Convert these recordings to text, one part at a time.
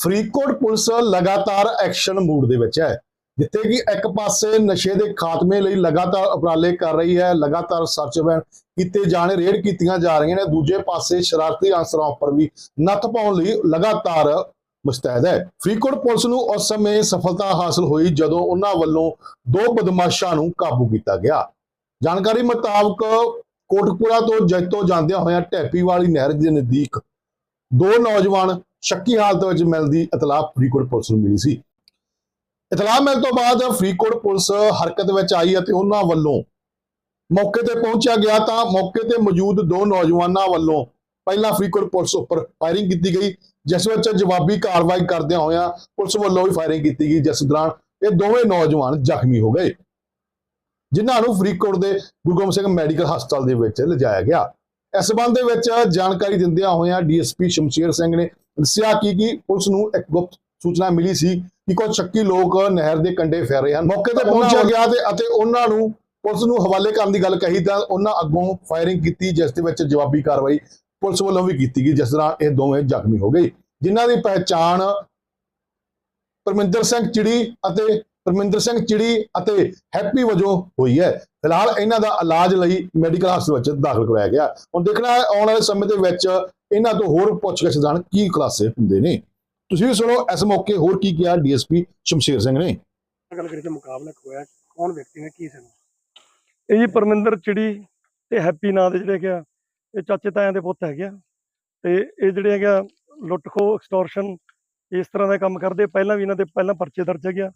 Faridkot police ਲਗਾਤਾਰ action mood ਦੇ ਵਿੱਚ ਹੈ। ਜਿੱਥੇ ਕਿ ਇੱਕ ਪਾਸੇ ਨਸ਼ੇ ਦੇ ਖਾਤਮੇ ਲਈ ਲਗਾਤਾਰ ਉਪਰਾਲੇ ਕਰ ਰਹੀ ਹੈ, ਲਗਾਤਾਰ ਸਰਚ ਵੈਨ ਕੀਤੇ ਜਾਣੇ ਰੇਡ ਕੀਤੀਆਂ ਜਾ ਰਹੀਆਂ ਨੇ। ਦੂਜੇ ਪਾਸੇ ਸ਼ਰਾਰਤੀ ਅਨਸਰਾਂ ਉੱਪਰ ਵੀ ਨੱਥ ਪਾਉਣ ਲਈ ਲਗਾਤਾਰ ਮੁਸਤੈਦ ਹੈ। ਫਰੀਦਕੋਟ ਪੁਲਿਸ ਨੂੰ ਉਸ ਸਮੇਂ ਸਫਲਤਾ ਹਾਸਲ ਹੋਈ ਜਦੋਂ ਉਹਨਾਂ ਵੱਲੋਂ ਦੋ ਬਦਮਾਸ਼ਾਂ ਨੂੰ ਕਾਬੂ ਕੀਤਾ ਗਿਆ। ਜਾਣਕਾਰੀ ਮੁਤਾਬਕ ਕੋਟਕਪੂਰਾ ਤੋਂ ਜੈਤੋ ਜਾਂਦਿਆਂ ਹੋਇਆਂ ਟੈਪੀ ਵਾਲੀ ਨਹਿਰ ਦੇ ਨਜ਼ਦੀਕ ਦੋ ਨੌਜਵਾਨ ਸ਼ੱਕੀ ਹਾਲਤ ਵਿੱਚ ਮਿਲਦੀ ਇਤਲਾਹ ਫਰੀਦਕੋਟ ਪੁਲਿਸ ਨੂੰ ਮਿਲੀ ਸੀ। ਇਤਲਾਹ ਮਿਲਣ ਤੋਂ ਬਾਅਦ ਫਰੀਦਕੋਟ ਪੁਲਿਸ ਹਰਕਤ ਵਿੱਚ ਆਈ ਅਤੇ ਉਹਨਾਂ ਵੱਲੋਂ ਮੌਕੇ ਤੇ ਪਹੁੰਚਿਆ ਗਿਆ ਤਾਂ ਮੌਕੇ ਤੇ ਮੌਜੂਦ ਦੋ ਨੌਜਵਾਨਾਂ ਵੱਲੋਂ ਪਹਿਲਾਂ ਫਰੀਦਕੋਟ ਪੁਲਿਸ ਉੱਪਰ ਫਾਇਰਿੰਗ ਕੀਤੀ ਗਈ, ਜਿਸ ਵਿੱਚ ਜਵਾਬੀ ਕਾਰਵਾਈ ਕਰਦਿਆਂ ਹੋਇਆਂ ਪੁਲਿਸ ਵੱਲੋਂ ਵੀ ਫਾਇਰਿੰਗ ਕੀਤੀ ਗਈ, ਜਿਸ ਦੌਰਾਨ ਇਹ ਦੋਵੇਂ ਨੌਜਵਾਨ ਜ਼ਖਮੀ ਹੋ ਗਏ, ਜਿਨ੍ਹਾਂ ਨੂੰ ਫਰੀਦਕੋਟ ਦੇ ਗੁਰੂ ਗੋਬਿੰਦ ਸਿੰਘ ਮੈਡੀਕਲ ਹਸਪਤਾਲ ਦੇ ਵਿੱਚ ਲਿਜਾਇਆ ਗਿਆ। ਇਸ ਸੰਬੰਧ ਦੇ ਵਿੱਚ ਜਾਣਕਾਰੀ ਦਿੰਦਿਆਂ ਹੋਇਆਂ ਡੀਐਸਪੀ ਸ਼ਮਸ਼ੀਰ ਸਿੰਘ ਨੇ ਦੱਸਿਆ ਕਿ ਕਿ ਪੁਲਿਸ ਨੂੰ ਇੱਕ ਗੁਪਤ ਸੂਚਨਾ ਮਿਲੀ ਸੀ ਕਿ ਕੁਝ ਸ਼ੱਕੀ ਲੋਕ ਨਹਿਰ ਦੇ ਕੰਢੇ ਫਿਰ ਰਹੇ ਹਨ। ਮੌਕੇ ਤੇ ਪਹੁੰਚਿਆ ਗਿਆ ਤੇ ਅਤੇ ਉਹਨਾਂ ਨੂੰ ਪੁਲਿਸ ਨੂੰ ਹਵਾਲੇ ਕਰਨ ਦੀ ਗੱਲ ਕਹੀ ਤਾਂ ਉਹਨਾਂ ਅੱਗੋਂ ਫਾਇਰਿੰਗ ਕੀਤੀ ਜਿਸ ਦੇ ਵਿੱਚ ਜਵਾਬੀ ਕਾਰਵਾਈ ਪੁਲਿਸ ਵੱਲੋਂ ਵੀ ਕੀਤੀ ਗਈ ਜਿਸ ਦੌਰਾਨ ਇਹ ਦੋਵੇਂ ਜ਼ਖਮੀ ਹੋ ਗਏ। ਜਿਨ੍ਹਾਂ ਦੀ ਪਹਿਚਾਣ ਪਰਮਿੰਦਰ ਸਿੰਘ ਚਿੜੀ ਅਤੇ ਪਰਮਿੰਦਰ ਸਿੰਘ ਚਿੜੀ ਅਤੇ ਹੈਪੀ ਵਜੋਂ ਹੋਈ ਹੈ। ਫਿਲਹਾਲ ਇਹਨਾਂ ਦਾ ਇਲਾਜ ਲਈ ਮੈਡੀਕਲ ਹਸਪਤਾਲ ਵਿੱਚ ਦਾਖਲ ਕਰਵਾਇਆ ਗਿਆ। ਹੁਣ ਦੇਖਣਾ ਹੈ ਆਉਣ ਵਾਲੇ ਸਮੇਂ ਦੇ ਵਿੱਚ ਇਹਨਾਂ ਤੋਂ ਹੋਰ ਪੁੱਛਗਿੱਛ ਦੌਰਾਨ ਕੀ ਖੁਲਾਸੇ ਹੁੰਦੇ ਨੇ। ਤੁਸੀਂ ਵੀ ਸੁਣੋ ਇਸ ਮੌਕੇ ਹੋਰ ਕੀ ਕਿਹਾ ਡੀਐਸਪੀ ਸ਼ਮਸ਼ੀਰ ਸਿੰਘ ਨੇ। ਗੱਲ ਕਰੀਏ ਤੇ ਮੁਕਾਬਲਾ ਹੋਇਆ। ਕੌਣ ਵਿਅਕਤੀ ਨੇ ਕੀ ਸੀ ਇਹ ਜੀ ਪਰਮਿੰਦਰ ਚਿੜੀ ਤੇ ਹੈਪੀ ਨਾਂ ਦੇ ਜਿਹੜੇ ਹੈਗੇ ਆ ਇਹ ਚਾਚੇ ਤਾਇਆਂ ਦੇ ਪੁੱਤ ਹੈਗੇ ਆ। ਤੇ ਇਹ ਜਿਹੜੇ ਹੈਗੇ ਆ ਲੁੱਟ ਖੋ ਐਕਸਟੋਰਸ਼ਨ ਇਸ ਤਰ੍ਹਾਂ ਦਾ ਕੰਮ ਕਰਦੇ। ਪਹਿਲਾਂ ਵੀ ਇਹਨਾਂ ਦੇ ਪਹਿਲਾਂ ਪਰਚੇ ਦਰਜ ਹੈਗੇ ਆ।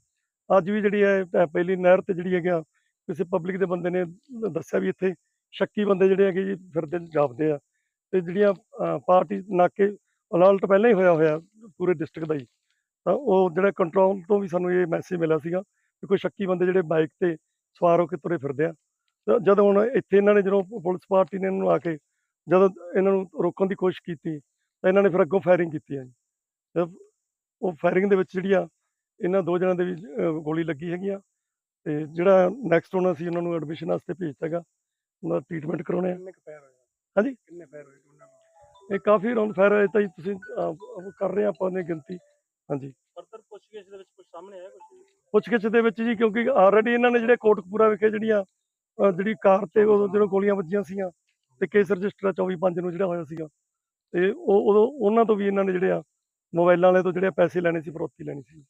ਅੱਜ ਵੀ ਜਿਹੜੀ ਹੈ ਪਹਿਲੀ ਨਹਿਰ ਤੇ ਜਿਹੜੀ ਹੈਗੇ ਆ, ਕਿਸੇ ਪਬਲਿਕ ਦੇ ਬੰਦੇ ਨੇ ਦੱਸਿਆ ਵੀ ਇੱਥੇ ਸ਼ੱਕੀ ਬੰਦੇ ਜਿਹੜੇ ਹੈਗੇ ਜੀ ਫਿਰਦੇ, ਜਾਪਦੇ ਆ। ਤੇ ਜਿਹੜੀਆਂ ਪਾਰਟੀ ਨਾਕੇ ਅਲਰਟ ਪਹਿਲਾਂ ਹੀ ਹੋਇਆ ਹੋਇਆ ਪੂਰੇ ਡਿਸਟ੍ਰਿਕਟ ਦਾ ਹੀ ਤਾਂ ਉਹ ਜਿਹੜਾ ਕੰਟਰੋਲ ਤੋਂ ਵੀ ਸਾਨੂੰ ਇਹ ਮੈਸੇਜ ਮਿਲਿਆ ਸੀਗਾ ਕਿ ਕੋਈ ਸ਼ੱਕੀ ਬੰਦੇ ਜਿਹੜੇ ਬਾਈਕ ਤੇ ਸਵਾਰ ਹੋ ਕੇ ਤੁਰੇ ਫਿਰਦੇ ਆ। ਤਾਂ ਜਦੋਂ ਹੁਣ ਇੱਥੇ ਇਹਨਾਂ ਨੇ ਜਦੋਂ ਪੁਲਿਸ ਪਾਰਟੀ ਨੇ ਇਹਨਾਂ ਨੂੰ ਆ ਕੇ ਜਦੋਂ ਇਹਨਾਂ ਨੂੰ ਰੋਕਣ ਦੀ ਕੋਸ਼ਿਸ਼ ਕੀਤੀ, ਤਾਂ ਇਹਨਾਂ ਨੇ ਫਿਰ ਅੱਗੋਂ ਫਾਇਰਿੰਗ ਕੀਤੀ ਹੈ ਜੀ। ਉਹ ਫਾਇਰਿੰਗ ਦੇ ਵਿੱਚ ਜਿਹੜੀ ਆ ਇਹਨਾਂ ਦੋ ਜਣਾਂ ਦੇ ਵੀ ਗੋਲੀ ਲੱਗੀ ਹੈਗੀ ਆ ਤੇ ਜਿਹੜਾ ਨੈਕਸਟ ਉਹਨਾਂ ਸੀ ਉਹਨਾਂ ਨੂੰ ਐਡਮਿਸ਼ਨ ਵਾਸਤੇ ਭੇਜਤਾ ਹੈਗਾ ਉਹਨਾਂ ਦਾ ਟ੍ਰੀਟਮੈਂਟ ਕਰਾਉਣੇ ਆ। ਕਿੰਨੇ ਹੋਏ ਹਾਂਜੀ। ਕਿੰਨੇ ਫਾਇਰ ਹੋਏ ਉਹਨਾਂ ਨੂੰ ਇਹ ਕਾਫੀ ਰਾਉਂਡ ਫਾਇਰ ਹੈ ਤਾਂ ਤੁਸੀਂ ਕਰ ਰਹੇ ਆਪਾਂ ਨੇ ਗਿਣਤੀ। ਹਾਂਜੀ। ਫਰਦਰ ਪੁੱਛਗਿੱਛ ਦੇ ਵਿੱਚ ਕੁਝ ਸਾਹਮਣੇ ਆਇਆ ਕੁਝ ਪੁੱਛਗਿੱਛ ਦੇ ਵਿੱਚ ਜੀ ਕਿਉਂਕਿ ਆਲਰੇਡੀ ਇਹਨਾਂ ਨੇ ਜਿਹੜੇ ਕੋਟਕਪੂਰਾ ਵਿਖੇ ਜਿਹੜੀਆਂ ਜਿਹੜੀ ਕਾਰ ਤੇ ਉਦੋਂ ਜਦੋਂ ਗੋਲੀਆਂ ਵੱਜੀਆਂ ਸੀਗੀਆਂ ਤੇ ਕੇਸ ਰਜਿਸਟਰ 24 5 ਨੂੰ ਜਿਹੜਾ ਹੋਇਆ ਸੀਗਾ। ਤੇ ਉਹ ਉਦੋਂ ਉਹਨਾਂ ਤੋਂ ਵੀ ਇਹਨਾਂ ਨੇ ਜਿਹੜੇ ਆ ਮੋਬਾਈਲਾਂ ਵਾਲੇ ਤੋਂ ਜਿਹੜੇ ਪੈਸੇ ਲੈਣੇ ਸੀ ਫਰੋਤੀ ਲੈਣੀ ਸੀ।